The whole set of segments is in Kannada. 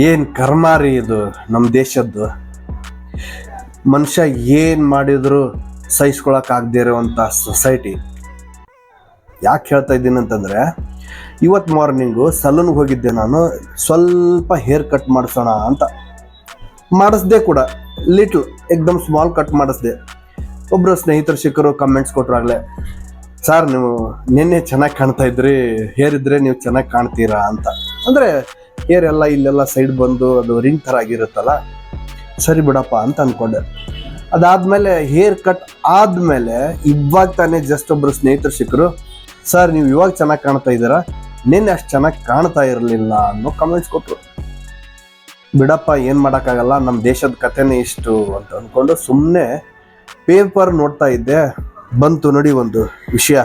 ಏನ್ ಕರ್ಮ ರೀ ಇದು ನಮ್ಮ ದೇಶದ್ದು? ಮನುಷ್ಯ ಏನು ಮಾಡಿದ್ರು ಸಹಿಸ್ಕೊಳಕ್ಕಾಗದೇ ಇರುವಂಥ ಸೊಸೈಟಿ ಯಾಕೆ ಹೇಳ್ತಾ ಇದ್ದೀನಿ ಅಂತಂದರೆ ಇವತ್ತು ಮಾರ್ನಿಂಗು ಸಲೂನ್ಗೆ ಹೋಗಿದ್ದೆ ನಾನು, ಸ್ವಲ್ಪ ಹೇರ್ ಕಟ್ ಮಾಡಿಸೋಣ ಅಂತ. ಮಾಡಿಸ್ದೆ ಕೂಡ ಲಿಟ್ಲ್ ಎಕ್ದಮ್ ಸ್ಮಾಲ್ ಕಟ್ ಮಾಡಿಸ್ದೆ. ಒಬ್ಬರು ಸ್ನೇಹಿತರು ಸಿಕ್ಕರು ಕಮೆಂಟ್ಸ್ ಕೊಟ್ಟರಾಗಲೇ ಸರ್ ನೀವು ನಿನ್ನೆ ಚೆನ್ನಾಗಿ ಕಾಣ್ತಾ ಇದ್ರಿ ಹೇರಿದ್ರೆ ನೀವು ಚೆನ್ನಾಗಿ ಕಾಣ್ತೀರಾ? ಅಂತ. ಅಂದ್ರೆ ಹೇರ್ ಎಲ್ಲ ಇಲ್ಲೆಲ್ಲ ಸೈಡ್ ಬಂದು ಅದು ರಿಂಗ್ ಥರ ಆಗಿರುತ್ತಲ್ಲ, ಸರಿ ಬಿಡಪ್ಪ ಅಂತ ಅಂದ್ಕೊಂಡೆ ಅದಾದಮೇಲೆ ಹೇರ್ ಕಟ್ ಆದಮೇಲೆ ಇವಾಗ ತಾನೇ ಜಸ್ಟ್ ಒಬ್ಬರು ಸ್ನೇಹಿತರು ಸಿಕ್ಕರು ಸರ್, ನೀವು ಇವಾಗ ಚೆನ್ನಾಗಿ ಕಾಣ್ತಾ ಇದ್ದೀರಾ? ನಿನ್ನೆ ಅಷ್ಟು ಚೆನ್ನಾಗಿ ಕಾಣ್ತಾ ಇರಲಿಲ್ಲ ಅನ್ನೋ ಕಮೆಂಟ್ಸ್ ಕೊಟ್ಟರು ಬಿಡಪ್ಪ, ಏನು ಮಾಡೋಕ್ಕಾಗಲ್ಲ ನಮ್ಮ ದೇಶದ ಕಥೆನೇ ಇಷ್ಟು ಅಂತ ಅಂದ್ಕೊಂಡು ಸುಮ್ಮನೆ ಪೇಪರ್ ನೋಡ್ತಾ ಇದ್ದೆ. ಬಂತು ನೋಡಿ ಒಂದು ವಿಷಯ.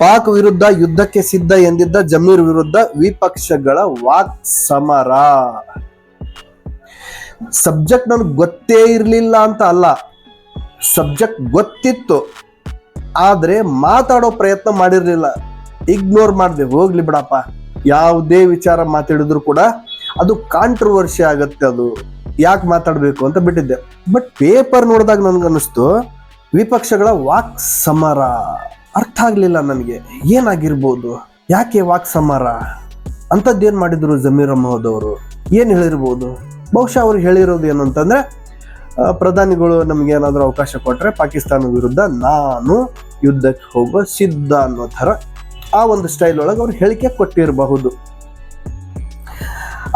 ಪಾಕ್ ವಿರುದ್ಧ ಯುದ್ಧಕ್ಕೆ ಸಿದ್ಧ ಎಂದಿದ್ದ ಜಮೀರ್ ವಿರುದ್ಧ ವಿಪಕ್ಷಗಳ ವಾಕ್ ಸಮರ. ಸಬ್ಜೆಕ್ಟ್ ನನಗೆ ಗೊತ್ತೇ ಇರಲಿಲ್ಲ ಅಂತ ಅಲ್ಲ. ಸಬ್ಜೆಕ್ಟ್ ಗೊತ್ತಿತ್ತು. ಆದ್ರೆ ಮಾತಾಡೋ ಪ್ರಯತ್ನ ಮಾಡಿರಲಿಲ್ಲ. ಇಗ್ನೋರ್ ಮಾಡಿದೆ, ಹೋಗ್ಲಿ ಬಿಡಪ್ಪ. ಯಾವುದೇ ವಿಚಾರ ಮಾತಾಡಿದ್ರು ಕೂಡ ಅದು ಕಾಂಟ್ರವರ್ಸಿ ಆಗತ್ತೆ ಅದು. ಯಾಕೆ ಮಾತಾಡಬೇಕು ಅಂತ ಬಿಟ್ಟಿದ್ದೆ. ಬಟ್ ಪೇಪರ್ ನೋಡಿದಾಗ ನನ್ಗನಿಸ್ತು ವಿಪಕ್ಷಗಳ ವಾಕ್ ಸಮರ. ಅರ್ಥ ಆಗಲಿಲ್ಲ ನನಗೆ. ಏನಾಗಿರ್ಬೋದು? ಯಾಕೆ ವಾಕ್ ಸಮರ ಏನು ಮಾಡಿದ್ರು ಜಮೀರ್ ಅವರು ಏನು ಹೇಳಿರ್ಬೋದು? ಬಹುಶಃ ಅವ್ರು ಹೇಳಿರೋದು ಏನು ಅಂತಂದರೆ ಪ್ರಧಾನಿಗಳು ನಮ್ಗೆ ಏನಾದರೂ ಅವಕಾಶ ಕೊಟ್ಟರೆ ಪಾಕಿಸ್ತಾನ ವಿರುದ್ಧ ನಾನು ಯುದ್ಧಕ್ಕೆ ಹೋಗೋ ಸಿದ್ಧ ಅನ್ನೋ ಥರ ಆ ಒಂದು ಸ್ಟೈಲ್ ಒಳಗೆ ಅವ್ರು ಹೇಳಿಕೆ ಕೊಟ್ಟಿರಬಹುದು.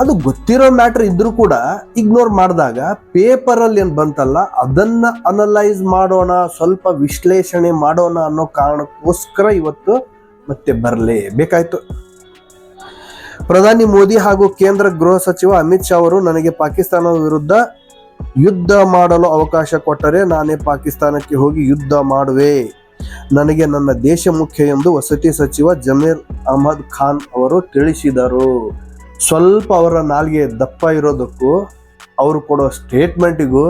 ಅದು ಗೊತ್ತಿರೋ ಮ್ಯಾಟರ್ ಇದ್ರೂ ಕೂಡ ಇಗ್ನೋರ್ ಮಾಡಿದಾಗ ಪೇಪರಲ್ಲಿ ಏನು ಬಂತಲ್ಲ, ಅದನ್ನ ಅನಲೈಸ್ ಮಾಡೋಣ, ಸ್ವಲ್ಪ ವಿಶ್ಲೇಷಣೆ ಮಾಡೋಣ ಅನ್ನೋ ಕಾರಣಕ್ಕೋಸ್ಕರ ಇವತ್ತು ಮತ್ತೆ ಬರಲೇಬೇಕಾಯ್ತು. ಪ್ರಧಾನಿ ಮೋದಿ ಹಾಗೂ ಕೇಂದ್ರ ಗೃಹ ಸಚಿವ ಅಮಿತ್ ಶಾ ಅವರು ನನಗೆ ಪಾಕಿಸ್ತಾನ ವಿರುದ್ಧ ಯುದ್ಧ ಮಾಡಲು ಅವಕಾಶ ಕೊಟ್ಟರೆ ನಾನೇ ಪಾಕಿಸ್ತಾನಕ್ಕೆ ಹೋಗಿ ಯುದ್ಧ ಮಾಡುವೆ. ನನಗೆ ನನ್ನ ದೇಶ ಮುಖ್ಯ ಎಂದು ವಸತಿ ಸಚಿವ ಜಮೀರ್ ಅಹಮದ್ ಖಾನ್ ಅವರು ತಿಳಿಸಿದರು. ಸ್ವಲ್ಪ ಅವರ ನಾಲ್ಗೆ ದಪ್ಪ ಇರೋದಕ್ಕೂ ಅವರು ಕೊಡೋ ಸ್ಟೇಟ್ಮೆಂಟಿಗೂ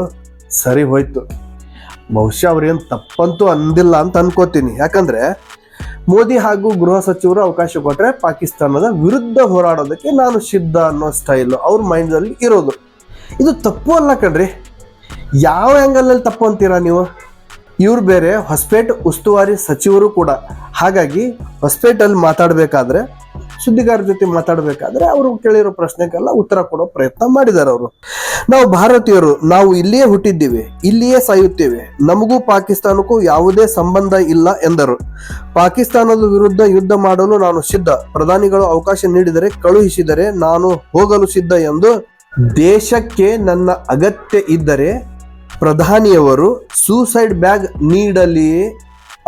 ಸರಿ ಹೋಯ್ತು. ಬಹುಶಃ ಅವ್ರೇನು ತಪ್ಪಂತೂ ಅಂದಿಲ್ಲ ಅಂತ ಅನ್ಕೋತೀನಿ. ಯಾಕಂದ್ರೆ ಮೋದಿ ಹಾಗೂ ಗೃಹ ಸಚಿವರು ಅವಕಾಶ ಕೊಟ್ಟರೆ ಪಾಕಿಸ್ತಾನದ ವಿರುದ್ಧ ಹೋರಾಡೋದಕ್ಕೆ ನಾನು ಸಿದ್ಧ ಅನ್ನೋ ಸ್ಟೈಲು ಅವ್ರ ಮೈಂಡಲ್ಲಿ ಇರೋದು. ಇದು ತಪ್ಪು ಅಲ್ಲ ಕಣ್ರಿ. ಯಾವ ಆ್ಯಂಗಲಲ್ಲಿ ತಪ್ಪು ಅಂತೀರಾ ನೀವು? ಇವ್ರು ಬೇರೆ ಹೊಸಪೇಟೆ ಉಸ್ತುವಾರಿ ಸಚಿವರು ಕೂಡ. ಹಾಗಾಗಿ ಹೊಸಪೇಟಲ್ಲಿ ಮಾತಾಡಬೇಕಾದ್ರೆ ಸುದ್ದಿಗಾರರ ಜೊತೆ ಮಾತಾಡಬೇಕಾದ್ರೆ ಅವರು ಕೇಳಿರೋ ಪ್ರಶ್ನೆಗೆಲ್ಲ ಉತ್ತರ ಕೊಡೋ ಪ್ರಯತ್ನ ಮಾಡಿದ್ದಾರೆ ಅವರು. ನಾವು ಭಾರತೀಯರು, ನಾವು ಇಲ್ಲಿಯೇ ಹುಟ್ಟಿದ್ದೀವಿ, ಇಲ್ಲಿಯೇ ಸಾಯುತ್ತೇವೆ. ನಮಗೂ ಪಾಕಿಸ್ತಾನಕ್ಕೂ ಯಾವುದೇ ಸಂಬಂಧ ಇಲ್ಲ ಎಂದರು. ಪಾಕಿಸ್ತಾನದ ವಿರುದ್ಧ ಯುದ್ಧ ಮಾಡಲು ನಾನು ಸಿದ್ಧ. ಪ್ರಧಾನಿಗಳು ಅವಕಾಶ ನೀಡಿದರೆ ಕಳುಹಿಸಿದರೆ ನಾನು ಹೋಗಲು ಸಿದ್ಧ ಎಂದು ದೇಶಕ್ಕೆ ನನ್ನ ಅಗತ್ಯ ಇದ್ದರೆ ಪ್ರಧಾನಿಯವರು ಸೂಸೈಡ್ ಬ್ಯಾಗ್ ನೀಡಲಿ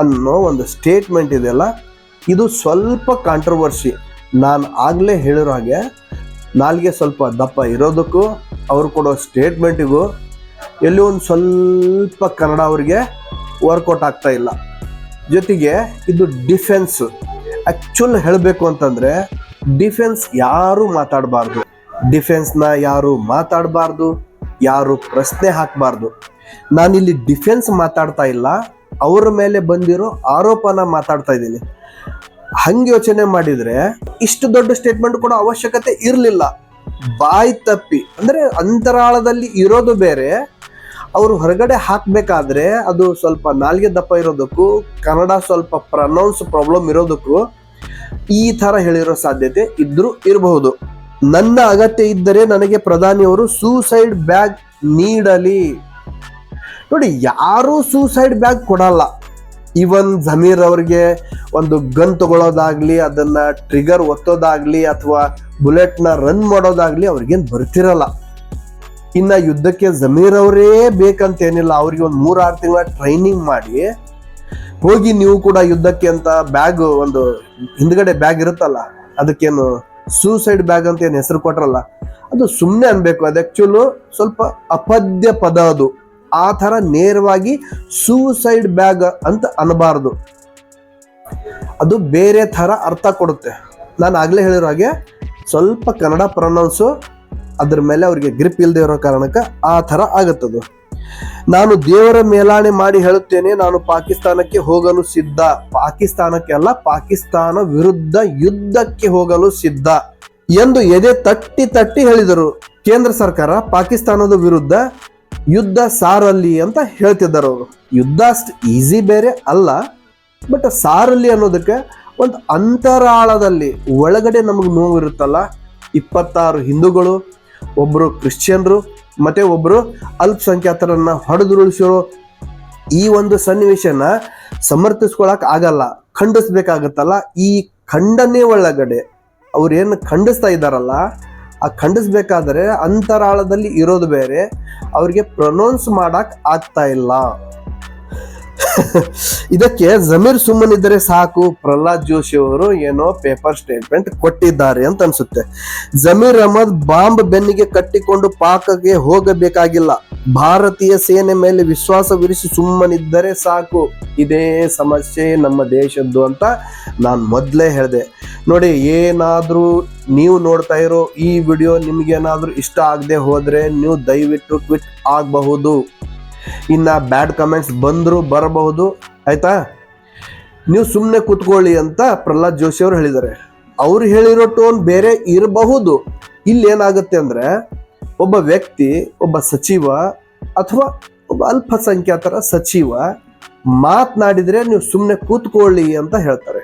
ಅನ್ನೋ ಒಂದು ಸ್ಟೇಟ್ಮೆಂಟ್ ಇದೆಯಲ್ಲ? ಇದು ಸ್ವಲ್ಪ ಕಾಂಟ್ರವರ್ಸಿ ನಾನು ಆಗಲೇ ಹೇಳಿರೋ ಹಾಗೆ ನಾಲ್ಗೆ ಸ್ವಲ್ಪ ದಪ್ಪ ಇರೋದಕ್ಕೂ ಅವ್ರು ಕೊಡೋ ಸ್ಟೇಟ್ಮೆಂಟಿಗೂ ಎಲ್ಲಿ ಒಂದು ಸ್ವಲ್ಪ ಕನ್ನಡ ಅವರಿಗೆ ವರ್ಕೌಟ್ ಆಗ್ತಾ ಇಲ್ಲ. ಜೊತೆಗೆ ಇದು ಡಿಫೆನ್ಸ್ ಆ್ಯಕ್ಚುಲ್ ಹೇಳಬೇಕು ಅಂತಂದರೆ ಡಿಫೆನ್ಸ್ ಯಾರು ಮಾತಾಡಬಾರ್ದು. ಡಿಫೆನ್ಸ್ನ ಯಾರು ಮಾತಾಡಬಾರ್ದು, ಯಾರು ಪ್ರಶ್ನೆ ಹಾಕಬಾರ್ದು. ನಾನಿಲ್ಲಿ ಡಿಫೆನ್ಸ್ ಮಾತಾಡ್ತಾ ಇಲ್ಲ, ಅವರ ಮೇಲೆ ಬಂದಿರೋ ಆರೋಪನ ಮಾತಾಡ್ತಾ ಇದ್ದೀನಿ. ಹಂಗೆ ಯೋಚನೆ ಮಾಡಿದ್ರೆ ಇಷ್ಟು ದೊಡ್ಡ ಸ್ಟೇಟ್ಮೆಂಟ್ ಕೊಡೋ ಅವಶ್ಯಕತೆ ಇರಲಿಲ್ಲ. ಬಾಯಿ ತಪ್ಪಿ, ಅಂದ್ರೆ ಅಂತರಾಳದಲ್ಲಿ ಇರೋದು ಬೇರೆ, ಅವರು ಹೊರಗಡೆ ಹಾಕ್ಬೇಕಾದ್ರೆ ಅದು ಸ್ವಲ್ಪ ನಾಲ್ಗೆ ದಪ್ಪ ಇರೋದಕ್ಕೂ, ಕನ್ನಡ ಸ್ವಲ್ಪ ಪ್ರನೌನ್ಸ್ ಪ್ರಾಬ್ಲಮ್ ಇರೋದಕ್ಕೂ ಈ ತರ ಹೇಳಿರೋ ಸಾಧ್ಯತೆ ಇದ್ದರೂ ಇರಬಹುದು. ನನ್ನ ಅಗತ್ಯ ಇದ್ದರೆ ನನಗೆ ಪ್ರಧಾನಿಯವರು ಸೂಸೈಡ್ ಬ್ಯಾಗ್ ನೀಡಲಿ. ನೋಡಿ, ಯಾರೂ ಸೂಸೈಡ್ ಬ್ಯಾಗ್ ಕೊಡಲ್ಲ. ಇವನ್ ಜಮೀರ್ ಅವ್ರಿಗೆ ಒಂದು ಗನ್ ತಗೊಳ್ಳೋದಾಗ್ಲಿ ಅದನ್ನ ಟ್ರಿಗರ್ ಒತ್ತೋದಾಗ್ಲಿ ಅಥವಾ ಬುಲೆಟ್ನ ರನ್ ಮಾಡೋದಾಗ್ಲಿ ಅವ್ರಿಗೇನ್ ಬರ್ತಿರಲ್ಲ. ಇನ್ನ ಯುದ್ಧಕ್ಕೆ ಜಮೀರ್ ಅವರೇ ಬೇಕಂತೇನಿಲ್ಲ. ಅವ್ರಿಗೆ ಒಂದು ಮೂರಾರು ತಿಂಗಳ ಟ್ರೈನಿಂಗ್ ಮಾಡಿ, ಹೋಗಿ ನೀವು ಕೂಡ ಯುದ್ಧಕ್ಕೆ ಅಂತ ಬ್ಯಾಗ್ ಒಂದು ಹಿಂದ್ಗಡೆ ಬ್ಯಾಗ್ ಇರುತ್ತಲ್ಲ, ಅದಕ್ಕೇನು ಸೂಸೈಡ್ ಬ್ಯಾಗ್ ಅಂತ ಏನು ಹೆಸರು ಕೊಟ್ರಲ್ಲ, ಅದು ಸುಮ್ಮನೆ ಅನ್ಬೇಕು. ಅದು ಆ್ಯಕ್ಚುಲು ಸ್ವಲ್ಪ ಅಪದ್ಯ ಪದ ಅದು. ಆ ಥರ ನೇರವಾಗಿ ಸೂಸೈಡ್ ಬ್ಯಾಗ್ ಅಂತ ಅನ್ನಬಾರ್ದು. ಅದು ಬೇರೆ ಥರ ಅರ್ಥ ಕೊಡುತ್ತೆ. ನಾನು ಆಗಲೇ ಹೇಳಿರೋ ಹಾಗೆ ಸ್ವಲ್ಪ ಕನ್ನಡ ಪ್ರೊನೌನ್ಸು ಅದ್ರ ಮೇಲೆ ಅವರಿಗೆ ಗ್ರಿಪ್ ಇಲ್ಲದೆ ಇರೋ ಕಾರಣಕ್ಕೆ ಆ ಥರ ಆಗುತ್ತದು. ನಾನು ದೇವರ ಮೇಲಾಣೆ ಮಾಡಿ ಹೇಳುತ್ತೇನೆ, ನಾನು ಪಾಕಿಸ್ತಾನಕ್ಕೆ ಹೋಗಲು ಸಿದ್ಧ. ಪಾಕಿಸ್ತಾನಕ್ಕೆ ಅಲ್ಲ, ಪಾಕಿಸ್ತಾನ ವಿರುದ್ಧ ಯುದ್ಧಕ್ಕೆ ಹೋಗಲು ಸಿದ್ಧ ಎಂದು ಎದೆ ತಟ್ಟಿ ತಟ್ಟಿ ಹೇಳಿದರು. ಕೇಂದ್ರ ಸರ್ಕಾರ ಪಾಕಿಸ್ತಾನದ ವಿರುದ್ಧ ಯುದ್ಧ ಸಾರಲ್ಲಿ ಅಂತ ಹೇಳ್ತಿದ್ದಾರೆ ಅವರು. ಯುದ್ಧ ಅಷ್ಟು ಈಸಿ ಬೇರೆ ಅಲ್ಲ ಬಟ್ ಸಾರಲ್ಲಿ ಅನ್ನೋದಕ್ಕೆ ಒಂದು ಅಂತರಾಳದಲ್ಲಿ ಒಳಗಡೆ ನಮಗೆ ನೋವು ಇರುತ್ತಲ್ಲ, ಇಪ್ಪತ್ತಾರು ಹಿಂದೂಗಳು ಒಬ್ಬರು ಕ್ರಿಶ್ಚಿಯನ್ರು, ಮತ್ತೆ ಒಬ್ಬರು ಅಲ್ಪಸಂಖ್ಯಾತರನ್ನು ಹೊಡೆದುರುಳಿಸಿರೋ. ಈ ಒಂದು ಸನ್ನಿವೇಶನ ಸಮರ್ಥಿಸ್ಕೊಳಕ್ ಆಗಲ್ಲ, ಖಂಡಿಸ್ಬೇಕಾಗತ್ತಲ್ಲ. ಈ ಖಂಡನೆ ಒಳಗಡೆ ಅವ್ರೇನು ಖಂಡಿಸ್ತಾ ಇದ್ದಾರಲ್ಲ ಆ ಖಂಡಿಸ್ಬೇಕಾದ್ರೆ ಅಂತರಾಳದಲ್ಲಿ ಇರೋದು ಬೇರೆ. ಅವ್ರಿಗೆ ಪ್ರೊನೌನ್ಸ್ ಮಾಡಕ್ ಆಗ್ತಾ ಇಲ್ಲ. ಇದಕ್ಕೆ ಜಮೀರ್ ಸುಮ್ಮನಿದ್ದರೆ ಸಾಕು, ಪ್ರಹ್ಲಾದ್ ಜೋಶಿ ಅವರು ಏನೋ ಪೇಪರ್ ಸ್ಟೇಟ್ಮೆಂಟ್ ಕೊಟ್ಟಿದ್ದಾರೆ ಅಂತ ಅನ್ಸುತ್ತೆ. ಜಮೀರ್ ಅಹಮದ್ ಬಾಂಬ್ ಬೆನ್ನಿಗೆ ಕಟ್ಟಿಕೊಂಡು ಪಾಕಗೆ ಹೋಗಬೇಕಾಗಿಲ್ಲ. ಭಾರತೀಯ ಸೇನೆ ಮೇಲೆ ವಿಶ್ವಾಸವಿರಿಸಿ ಸುಮ್ಮನಿದ್ದರೆ ಸಾಕು. ಇದೇ ಸಮಸ್ಯೆ ನಮ್ಮ ದೇಶದ್ದು ಅಂತ ನಾನು ಮೊದಲೇ ಹೇಳಿದೆ. ನೋಡಿ, ಏನಾದರೂ ನೀವು ನೋಡ್ತಾ ಇರೋ ಈ ವಿಡಿಯೋ ನಿಮಗೇನಾದರೂ ಇಷ್ಟ ಆಗದೆ ಹೋದರೆ ನೀವು ದಯವಿಟ್ಟು ಟ್ವಿಟ್ ಆಗಬಹುದು. ಇನ್ನು ಬ್ಯಾಡ್ ಕಮೆಂಟ್ಸ್ ಬಂದರೂ ಬರಬಹುದು. ಆಯಿತಾ? ನೀವು ಸುಮ್ಮನೆ ಕೂತ್ಕೊಳ್ಳಿ ಅಂತ ಪ್ರಹ್ಲಾದ್ ಜೋಶಿ ಅವರು ಹೇಳಿದ್ದಾರೆ. ಅವ್ರು ಹೇಳಿರೋ ಟೋನ್ ಬೇರೆ ಇರಬಹುದು. ಇಲ್ಲಿ ಏನಾಗುತ್ತೆ ಅಂದ್ರೆ ಒಬ್ಬ ವ್ಯಕ್ತಿ, ಒಬ್ಬ ಸಚಿವ ಅಥವಾ ಒಬ್ಬ ಅಲ್ಪಸಂಖ್ಯಾತರ ಸಚಿವ ಮಾತನಾಡಿದ್ರೆ ನೀವು ಸುಮ್ಮನೆ ಕೂತ್ಕೊಳ್ಳಿ ಅಂತ ಹೇಳ್ತಾರೆ.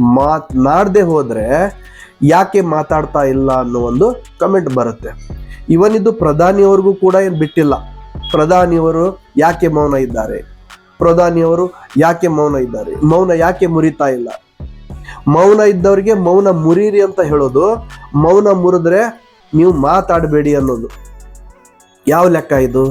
ಮಾತನಾಡದೆ ಹೋದರೆ ಯಾಕೆ ಮಾತಾಡ್ತಾ ಇಲ್ಲ ಅನ್ನೋ ಒಂದು ಕಮೆಂಟ್ ಬರುತ್ತೆ. ಇವನ್ ಇದು ಪ್ರಧಾನಿಯವ್ರಿಗೂ ಕೂಡ ಏನು ಬಿಟ್ಟಿಲ್ಲ. ಪ್ರಧಾನಿಯವರು ಯಾಕೆ ಮೌನ ಇದ್ದಾರೆ? ಪ್ರಧಾನಿಯವರು ಯಾಕೆ ಮೌನ ಇದ್ದಾರೆ? ಮೌನ ಯಾಕೆ ಮುರಿತಾ ಇಲ್ಲ? ಮೌನ ಇದ್ದವರಿಗೆ ಮೌನ ಮುರೀರಿ ಅಂತ ಹೇಳೋದು ಮೌನ ಮುರಿದ್ರೆ ನೀವು ಮಾತಾಡಬೇಡಿ ಅನ್ನೋದು. ಯಾವ ಲೆಕ್ಕ ಇದು?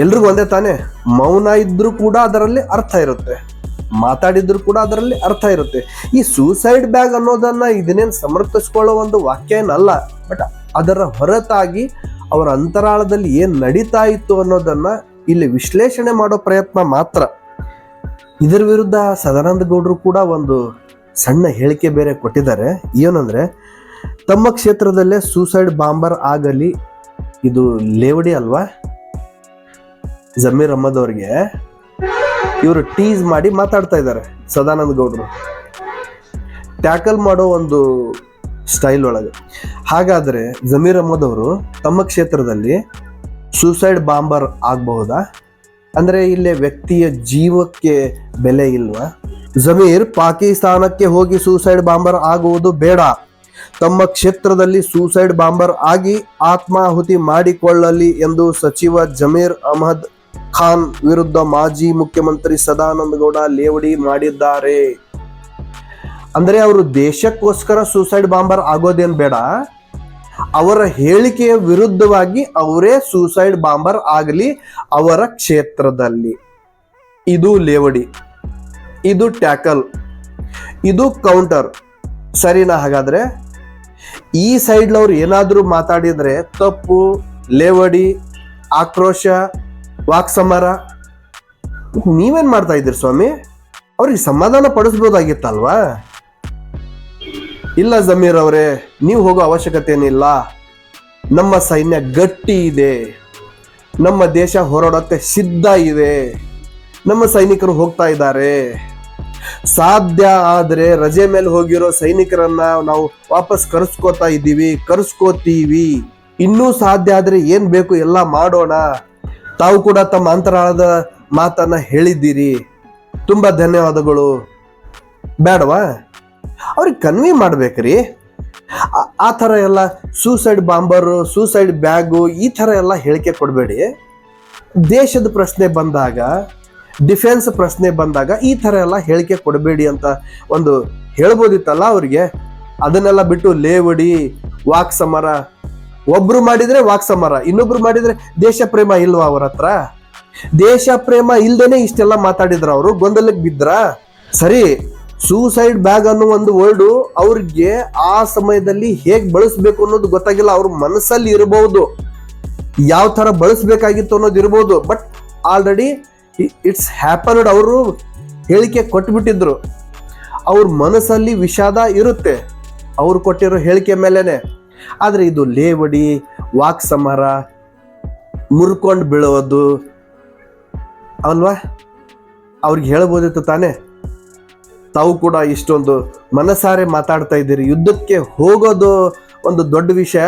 ಎಲ್ರಿಗೂ ಒಂದೇ ತಾನೇ? ಮೌನ ಇದ್ರೂ ಕೂಡ ಅದರಲ್ಲಿ ಅರ್ಥ ಇರುತ್ತೆ. ಮಾತಾಡಿದ್ರು ಕೂಡ ಅದರಲ್ಲಿ ಅರ್ಥ ಇರುತ್ತೆ. ಈ ಸೂಸೈಡ್ ಬ್ಯಾಗ್ ಅನ್ನೋದನ್ನ ಇದನ್ನೇನು ಸಮರ್ಥಿಸ್ಕೊಳ್ಳೋ ಒಂದು ವಾಕ್ಯ ಏನಲ್ಲ ಬಟ್ ಅದರ ಹೊರತಾಗಿ ಅವರ ಅಂತರಾಳದಲ್ಲಿ ಏನ್ ನಡೀತಾ ಇತ್ತು ಅನ್ನೋದನ್ನ ಇಲ್ಲಿ ವಿಶ್ಲೇಷಣೆ ಮಾಡೋ ಪ್ರಯತ್ನ ಮಾತ್ರ. ಇದರ ವಿರುದ್ಧ ಸದಾನಂದ ಗೌಡರು ಕೂಡ ಒಂದು ಸಣ್ಣ ಹೇಳಿಕೆ ಬೇರೆ ಕೊಟ್ಟಿದ್ದಾರೆ. ಏನಂದ್ರೆ ತಮ್ಮ ಕ್ಷೇತ್ರದಲ್ಲೇ ಸೂಸೈಡ್ ಬಾಂಬರ್ ಆಗಲಿ, ಇದು ಲೇವಡಿ ಅಲ್ವಾ? ಜಮೀರ್ ಅಹಮದ್ ಅವ್ರಿಗೆ ಇವರು ಟೀಸ್ ಮಾಡಿ ಮಾತಾಡ್ತಾ ಇದ್ದಾರೆ, ಸದಾನಂದ ಗೌಡರು. ಟ್ಯಾಕಲ್ ಮಾಡೋ ಒಂದು ಸ್ಟೈಲ್ ಒಳಗೆ. ಹಾಗಾದ್ರೆ ಜಮೀರ್ ಅಹಮದ್ ಅವರು ತಮ್ಮ ಕ್ಷೇತ್ರದಲ್ಲಿ ಸೂಸೈಡ್ ಬಾಂಬರ್ ಆಗಬಹುದಾ? ಅಂದ್ರೆ ಇಲ್ಲೇ ವ್ಯಕ್ತಿಯ ಜೀವಕ್ಕೆ ಬೆಲೆ ಇಲ್ವಾ? ಜಮೀರ್ ಪಾಕಿಸ್ತಾನಕ್ಕೆ ಹೋಗಿ ಸೂಸೈಡ್ ಬಾಂಬರ್ ಆಗುವುದು ಬೇಡ. ತಮ್ಮ ಕ್ಷೇತ್ರದಲ್ಲಿ ಸೂಸೈಡ್ ಬಾಂಬರ್ ಆಗಿ ಆತ್ಮಾಹುತಿ ಮಾಡಿಕೊಳ್ಳಲಿ ಎಂದು ಸಚಿವ ಜಮೀರ್ ಅಹಮದ್ ಖಾನ್ ವಿರುದ್ಧ ಮಾಜಿ ಮುಖ್ಯಮಂತ್ರಿ ಸದಾನಂದ ಗೌಡ ಲೇವಡಿ ಮಾಡಿದ್ದಾರೆ. ಅಂದರೆ ಅವರು ದೇಶಕ್ಕೋಸ್ಕರ ಸೂಸೈಡ್ ಬಾಂಬರ್ ಆಗೋದೇನು ಬೇಡ? ಅವರ ಹೇಳಿಕೆಯ ವಿರುದ್ಧವಾಗಿ ಅವರೇ ಸೂಸೈಡ್ ಬಾಂಬರ್ ಆಗಲಿ ಅವರ ಕ್ಷೇತ್ರದಲ್ಲಿ. ಇದು ಲೇವಡಿ, ಇದು ಟ್ಯಾಕಲ್, ಇದು ಕೌಂಟರ್. ಸರಿನಾ ಹಾಗಾದ್ರೆ? ಈ ಸೈಡ್ಲವ್ರು ಏನಾದರೂ ಮಾತಾಡಿದ್ರೆ ತಪ್ಪು, ಲೇವಡಿ, ಆಕ್ರೋಶ, ವಾಕ್ಸಮರ, ನೀವೇನ್ ಮಾಡ್ತಾ ಇದ್ದೀರಿ ಸ್ವಾಮಿ? ಅವ್ರಿಗೆ ಸಮಾಧಾನ ಪಡಿಸ್ಬೋದಾಗಿತ್ತಲ್ವಾ? ಇಲ್ಲ ಜಮೀರ್ ಅವರೇ, ನೀವು ಹೋಗೋ ಅವಶ್ಯಕತೆ ಏನಿಲ್ಲ ನಮ್ಮ ಸೈನ್ಯ ಗಟ್ಟಿ ಇದೆ. ನಮ್ಮ ದೇಶ ಹೋರಾಡೋಕ್ಕೆ ಸಿದ್ಧ ಇದೆ. ನಮ್ಮ ಸೈನಿಕರು ಹೋಗ್ತಾ ಇದ್ದಾರೆ. ಸಾಧ್ಯ ಆದರೆ ರಜೆ ಮೇಲೆ ಹೋಗಿರೋ ಸೈನಿಕರನ್ನ ನಾವು ವಾಪಸ್ ಕರೆಸ್ಕೋತಾ ಇದ್ದೀವಿ, ಕರೆಸ್ಕೋತೀವಿ. ಇನ್ನೂ ಸಾಧ್ಯ ಆದರೆ ಏನು ಬೇಕು ಎಲ್ಲ ಮಾಡೋಣ. ತಾವು ಕೂಡ ತಮ್ಮ ಅಂತರಾಳದ ಮಾತನ್ನ ಹೇಳಿದ್ದೀರಿ. ತುಂಬಾ ಧನ್ಯವಾದಗಳು. ಬೇಡವಾ ಅವ್ರಿಗೆ ಕನ್ವಿ ಮಾಡ್ಬೇಕ್ರಿ. ಆ- ಥರ ಎಲ್ಲ ಸೂಸೈಡ್ ಬಾಂಬರು ಸೂಸೈಡ್ ಬ್ಯಾಗು ಈ ಥರ ಎಲ್ಲ ಹೇಳಿಕೆ ಕೊಡಬೇಡಿ. ದೇಶದ ಪ್ರಶ್ನೆ ಬಂದಾಗ ಡಿಫೆನ್ಸ್ ಪ್ರಶ್ನೆ ಬಂದಾಗ ಈ ಥರ ಎಲ್ಲ ಹೇಳಿಕೆ ಕೊಡಬೇಡಿ ಅಂತ ಒಂದು ಹೇಳ್ಬೋದಿತ್ತಲ್ಲ ಅವ್ರಿಗೆ? ಅದನ್ನೆಲ್ಲ ಬಿಟ್ಟು ಲೇವಡಿ ವಾಕ್ ಸಮರ ಒಬ್ರು ಮಾಡಿದ್ರೆ ವಾಕ್ ಸಮರ ಇನ್ನೊಬ್ರು ಮಾಡಿದ್ರೆ ದೇಶ ಪ್ರೇಮ ಇಲ್ವಾ ಅವ್ರ ಹತ್ರ? ದೇಶ ಪ್ರೇಮ ಇಲ್ದೇನೆ ಇಷ್ಟೆಲ್ಲ ಮಾತಾಡಿದ್ರ ಅವರು? ಗೊಂದಲಕ್ಕೆ ಬಿದ್ರ ಸರಿ ಸೂಸೈಡ್ ಬ್ಯಾಗ್ ಅನ್ನೋ ಒಂದು ವರ್ಡ್ ಅವ್ರಿಗೆ ಆ ಸಮಯದಲ್ಲಿ ಹೇಗ್ ಬಳಸ್ಬೇಕು ಅನ್ನೋದು ಗೊತ್ತಾಗಿಲ್ಲ. ಅವ್ರ ಮನಸ್ಸಲ್ಲಿ ಇರಬಹುದು ಯಾವ ತರ ಬಳಸ್ಬೇಕಾಗಿತ್ತು ಅನ್ನೋದು ಇರ್ಬೋದು. ಬಟ್ ಆಲ್ರೆಡಿ ಇಟ್ಸ್ ಹ್ಯಾಪನ್ಡ್ ಅವರು ಹೇಳಿಕೆ ಕೊಟ್ಬಿಟ್ಟಿದ್ರು. ಅವ್ರ ಮನಸ್ಸಲ್ಲಿ ವಿಷಾದ ಇರುತ್ತೆ. ಅವ್ರು ಕೊಟ್ಟಿರೋ ಹೇಳಿಕೆ ಮೇಲೇನೆ. ಆದರೆ ಇದು ಲೇವಡಿ ವಾಕ್ ಸಮರ ಮುರ್ಕೊಂಡು ಬೀಳೋದು. ಅಲ್ವಾ? ಅವ್ರಿಗೆ ಹೇಳ್ಬೋದಿತ್ತು ತಾನೇ. ತಾವು ಕೂಡ ಇಷ್ಟೊಂದು ಮನಸಾರೆ ಮಾತಾಡ್ತಾ ಇದ್ದೀರಿ. ಯುದ್ಧಕ್ಕೆ ಹೋಗೋದು ಒಂದು ದೊಡ್ಡ ವಿಷಯ.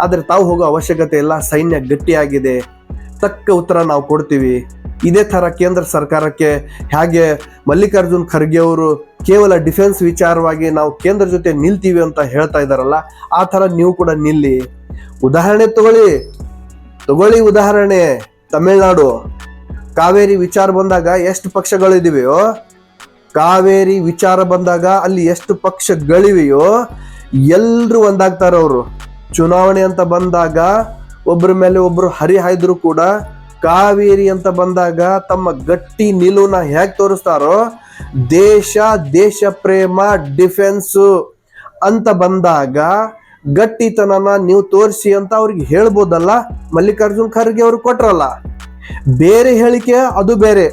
ಆದರೆ ತಾವು ಹೋಗೋ ಅವಶ್ಯಕತೆ ಇಲ್ಲ. ಸೈನ್ಯ ಗಟ್ಟಿಯಾಗಿದೆ. ತಕ್ಕ ಉತ್ತರ ನಾವು ಕೊಡ್ತೀವಿ. ಇದೇ ಥರ ಕೇಂದ್ರ ಸರ್ಕಾರಕ್ಕೆ ಹೇಗೆ ಮಲ್ಲಿಕಾರ್ಜುನ್ ಖರ್ಗೆ ಅವರು ಕೇವಲ ಡಿಫೆನ್ಸ್ ವಿಚಾರವಾಗಿ ನಾವು ಕೇಂದ್ರ ಜೊತೆ ನಿಲ್ತೀವಿ ಅಂತ ಹೇಳ್ತಾ ಇದ್ದಾರಲ್ಲ, ಆ ಥರ ನೀವು ಕೂಡ ನಿಲ್ಲಿ. ಉದಾಹರಣೆ ತಗೊಳ್ಳಿ. ತಗೊಳ್ಳಿ ಉದಾಹರಣೆ. ತಮಿಳ್ನಾಡು. ಕಾವೇರಿ ವಿಚಾರ ಬಂದಾಗ ಎಷ್ಟು ಪಕ್ಷಗಳಿದೆಯೋ ಕಾವೇರಿ ವಿಚಾರ ಬಂದಾಗ ಅಲ್ಲಿ ಎಷ್ಟು ಪಕ್ಷಗಳಿವೆಯೋ ಎಲ್ಲರೂ ಒಂದಾಗ್ತಾರೆ ಅವರು. ಚುನಾವಣೆ ಅಂತ ಬಂದಾಗ ಒಬ್ಬರ ಮೇಲೆ ಒಬ್ಬರು ಹರಿಹಾಯ್ದ್ರು ಕೂಡ ಕಾವೇರಿ ಅಂತ ಬಂದಾಗ ತಮ್ಮ ಗಟ್ಟಿ ನಿಲುವನ್ನ ಹೇಗ್ ತೋರಿಸ್ತಾರೋ, ದೇಶ ದೇಶ ಪ್ರೇಮ ಡಿಫೆನ್ಸ್ ಅಂತ ಬಂದಾಗ ಗಟ್ಟಿತನನ ನೀವು ತೋರಿಸಿ ಅಂತ ಅವ್ರಿಗೆ ಹೇಳ್ಬೋದಲ್ಲ? ಮಲ್ಲಿಕಾರ್ಜುನ್ ಖರ್ಗೆ ಅವರು ಕೊಟ್ರಲ್ಲ. ಬೇರೆ ಹೇಳಿಕೆ ಅದು ಬೇರೆ.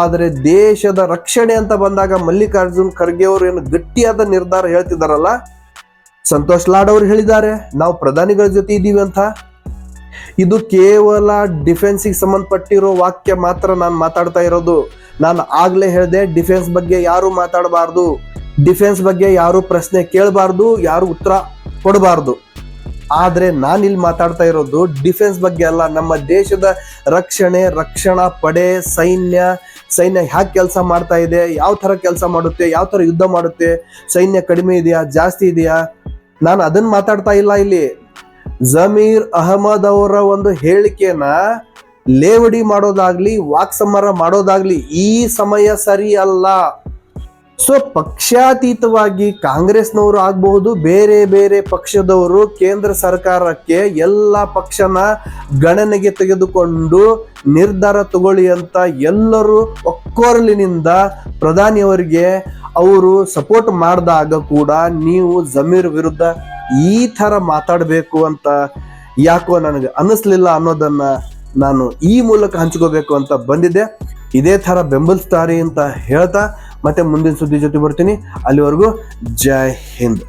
ಆದರೆ ದೇಶದ ರಕ್ಷಣೆ ಅಂತ ಬಂದಾಗ ಮಲ್ಲಿಕಾರ್ಜುನ್ ಖರ್ಗೆ ಅವರು ಏನು ಗಟ್ಟಿಯಾದ ನಿರ್ಧಾರ ಹೇಳ್ತಿದ್ದಾರಲ್ಲ ಸಂತೋಷ್ ಲಾಡ್ ಅವರು ಹೇಳಿದ್ದಾರೆ, ನಾವು ಪ್ರಧಾನಿಗಳ ಜೊತೆ ಇದ್ದೀವಿ ಅಂತ. ಇದು ಕೇವಲ ಡಿಫೆನ್ಸಿಗೆ ಸಂಬಂಧಪಟ್ಟಿರೋ ವಾಕ್ಯ ಮಾತ್ರ ನಾನು ಮಾತಾಡ್ತಾ ಇರೋದು. ನಾನು ಆಗ್ಲೇ ಹೇಳಿದೆ ಡಿಫೆನ್ಸ್ ಬಗ್ಗೆ ಯಾರು ಮಾತಾಡಬಾರ್ದು. ಡಿಫೆನ್ಸ್ ಬಗ್ಗೆ ಯಾರು ಪ್ರಶ್ನೆ ಕೇಳಬಾರ್ದು, ಯಾರು ಉತ್ತರ ಕೊಡಬಾರ್ದು. ಆದ್ರೆ ನಾನು ಇಲ್ಲಿ ಮಾತಾಡ್ತಾ ಇರೋದು ಡಿಫೆನ್ಸ್ ಬಗ್ಗೆ ಅಲ್ಲ, ನಮ್ಮ ದೇಶದ ರಕ್ಷಣೆ, ರಕ್ಷಣಾ ಪಡೆ, ಸೈನ್ಯ ಸೈನ್ಯ ಹ್ಯಾಕ್ ಕೆಲಸ ಮಾಡ್ತಾ ಇದೆ, ಯಾವ ತರ ಕೆಲಸ ಮಾಡುತ್ತೆ, ಯಾವ ತರ ಯುದ್ಧ ಮಾಡುತ್ತೆ, ಸೈನ್ಯ ಕಡಿಮೆ ಇದೆಯಾ, ಜಾಸ್ತಿ ಇದೆಯಾ? ನಾನು ಅದನ್ನ ಮಾತಾಡ್ತಾ ಇಲ್ಲ ಇಲ್ಲಿ. ಜಮೀರ್ ಅಹಮದ್ ಅವರ ಒಂದು ಹೇಳಿಕೆನ ಲೇವಡಿ ಮಾಡೋದಾಗ್ಲಿ, ವಾಕ್ಸಮರ ಮಾಡೋದಾಗ್ಲಿ ಈ ಸಮಯ ಸರಿ ಅಲ್ಲ ಸೊ, ಪಕ್ಷಾತೀತವಾಗಿ ಕಾಂಗ್ರೆಸ್ನವರು ಆಗಬಹುದು, ಬೇರೆ ಬೇರೆ ಪಕ್ಷದವರು ಕೇಂದ್ರ ಸರ್ಕಾರಕ್ಕೆ ಎಲ್ಲ ಪಕ್ಷನ ಗಣನೆಗೆ ತೆಗೆದುಕೊಂಡು ನಿರ್ಧಾರ ತಗೊಳ್ಳಿ ಅಂತ ಎಲ್ಲರೂ ಒಕ್ಕೊರಲಿನಿಂದ ಪ್ರಧಾನಿಯವರಿಗೆ ಅವರು ಸಪೋರ್ಟ್ ಮಾಡಿದಾಗ ಕೂಡ ನೀವು ಜಮೀರ್ ವಿರುದ್ಧ ಈ ತರ ಮಾತಾಡಬೇಕು ಅಂತ ಯಾಕೋ ನನಗೆ ಅನ್ನಿಸ್ಲಿಲ್ಲ ಅನ್ನೋದನ್ನ ನಾನು ಈ ಮೂಲಕ ಹಂಚ್ಕೋಬೇಕು ಅಂತ ಬಂದಿದ್ದೆ. ಇದೇ ತರ ಬೆಂಬಲಿಸ್ತಾರೆ ಅಂತ ಹೇಳ್ತಾ ಮತ್ತೆ ಮುಂದಿನ ಸುದ್ದಿ ಜೊತೆ ಬರ್ತೀನಿ. ಅಲ್ಲಿವರೆಗೂ ಜೈ ಹಿಂದ್.